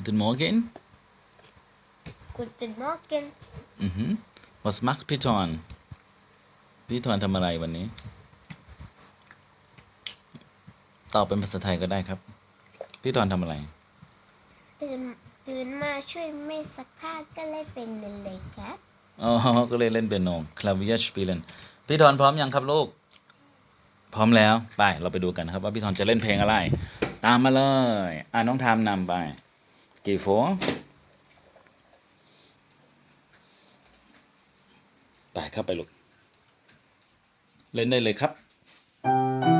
Guten Morgen. Guten Morgen Mhm. Was macht พี่ทอนพี่ทอนทำอะไรวันนี้ ตอบเป็นภาษาไทยก็ได้ครับ พี่ทอนทำอะไร ตื่นตื่นมาช่วยแม่ซักผ้าก็เลยเป็นเลยครับ อ๋อ ก็เลยเล่นเปียโนคลาวิย r สปีเลนพี่ทอนพร้อมยังครับลูก พร้อมแล้ว ไป เราไปดูกันนะครับ ว่าพี่ทอนจะเล่นเพลงอะไร ตามมาเลย อ่าน้องทามนำไป กี่โฟร์ไปเข้าไปลูก เล่นได้เลยครับ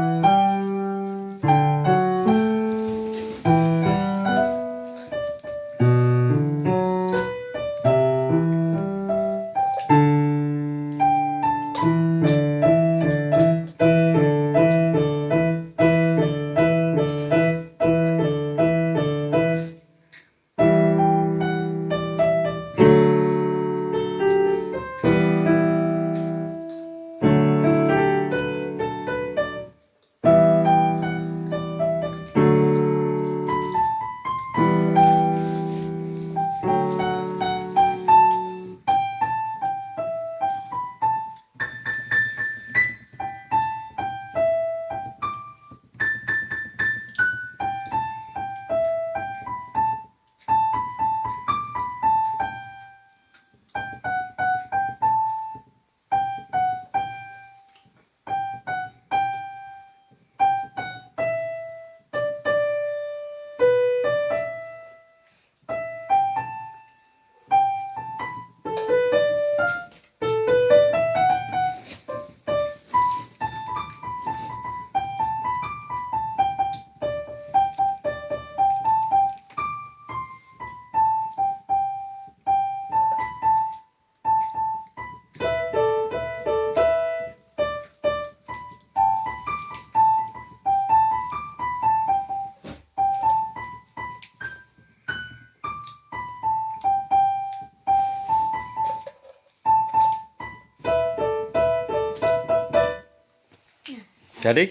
Fertig?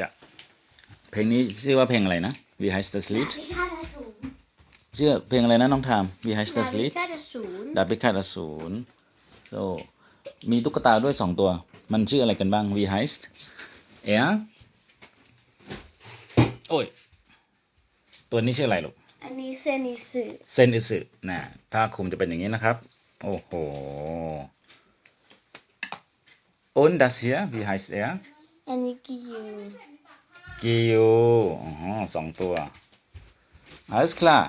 Ja. เพลงนี้ชื่อว่าเพลงอะไรนะ Wie heißt das Lied พิฆาตอสูรชื่อเพลงอะไรนะน้องทาม Wie heißt das พิ Lied ฆาตอสูรดาบพิฆาตอสูร so มีตุ๊กตาด้วยสองตัว มันชื่ออะไรกันบ้าง Wie heißt er โอ้ย ตัวนี้ชื่ออะไรลูก อันนี้เซนิสึเซนอิสึนะถ้าคุมจะเป็นอย่างนี้นะครับ โอ้โห und das hier wie heißt er อันนี้กิยู กิยูอ๋อสองตัว alles klar